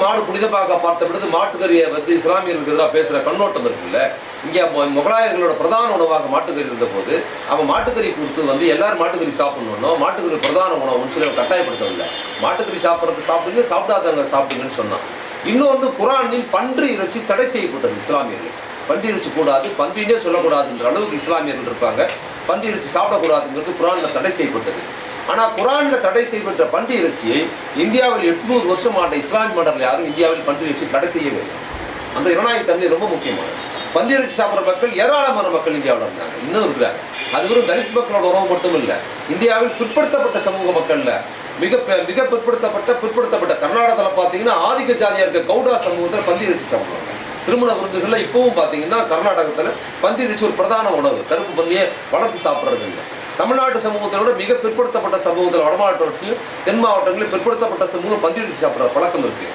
மாடு புனிதமாக பார்த்த பொழுது மாட்டுக்கறியை வந்து இஸ்லாமியர்களுக்கு எதிராக பேசுகிற கண்ணோட்டம் இருக்குல்ல? இங்கே முகலாயர்களோட பிரதான உணவாக மாட்டுக்கறி இருந்த போது அவன் மாட்டுக்கறி கொடுத்து வந்து எல்லாரும் மாட்டுக்கறி சாப்பிடணும்னோ மாட்டுக்கறி பிரதான உணவுன்னு சொல்லி அவன் கட்டாயப்படுத்தவில்லை. மாட்டுக்கறி சாப்பிட்றது சாப்பிடுங்க சாப்பிடாதவங்க சாப்பிடுங்கன்னு சொன்னான். இன்னும் வந்து குரானில் பன்றி இறைச்சி தடை செய்யப்பட்டது இஸ்லாமியர்கள். பன்றி இறைச்சி கூடாது பன்றினே சொல்லக்கூடாதுன்ற அளவுக்கு இஸ்லாமியர்கள் இருப்பாங்க. பன்றி இறைச்சி சாப்பிடக்கூடாதுங்கிறது குரானில் தடை செய்யப்பட்டது. ஆனால் குரானில் தடை செய்யப்பட்ட பன்றி இறைச்சியை இந்தியாவில் எட்நூறு வருஷம் ஆண்ட இஸ்லாமிய மண்டலம் யாரும் இந்தியாவில் பன்றி இறைச்சி தடை செய்யவே இல்லை. அந்த இரநாயக தன்மை ரொம்ப முக்கியமானது. பன்றி இறைச்சி சாப்பிட்ற மக்கள் ஏராளமான மக்கள் இந்தியாவில் இருந்தாங்க. இன்னும் இருக்கிறாங்க அது வெறும் தலித் மக்களோட உறவு மட்டும் இல்லை இந்தியாவில் பிற்படுத்தப்பட்ட சமூக மக்கள்ல மிக பெ- மிக பிற்படுத்தப்பட்ட பிற்படுத்தப்பட்ட கர்நாடகத்தில் பார்த்தீங்கன்னா ஆதிக்க ஜாதியாக இருக்க கவுடா சமூகத்தில் பன்றி இறைச்சி சாப்பிடுவாங்க. திருமண விருந்துகளில் இப்பவும் பார்த்தீங்கன்னா கர்நாடகத்தில் பந்தி இறைச்சி ஒரு பிரதான உணவு. கருப்பு பந்தியை வளர்த்து சாப்பிட்றது இல்லை தமிழ்நாட்டு சமூகத்தை விட மிக பிற்படுத்தப்பட்ட சமூகத்தில் வடமாவட்டத்திலும் தென் மாவட்டங்களில் பிற்படுத்தப்பட்ட சமூகம் பன்றி சாப்பிட்ற பழக்கம் இருக்கு.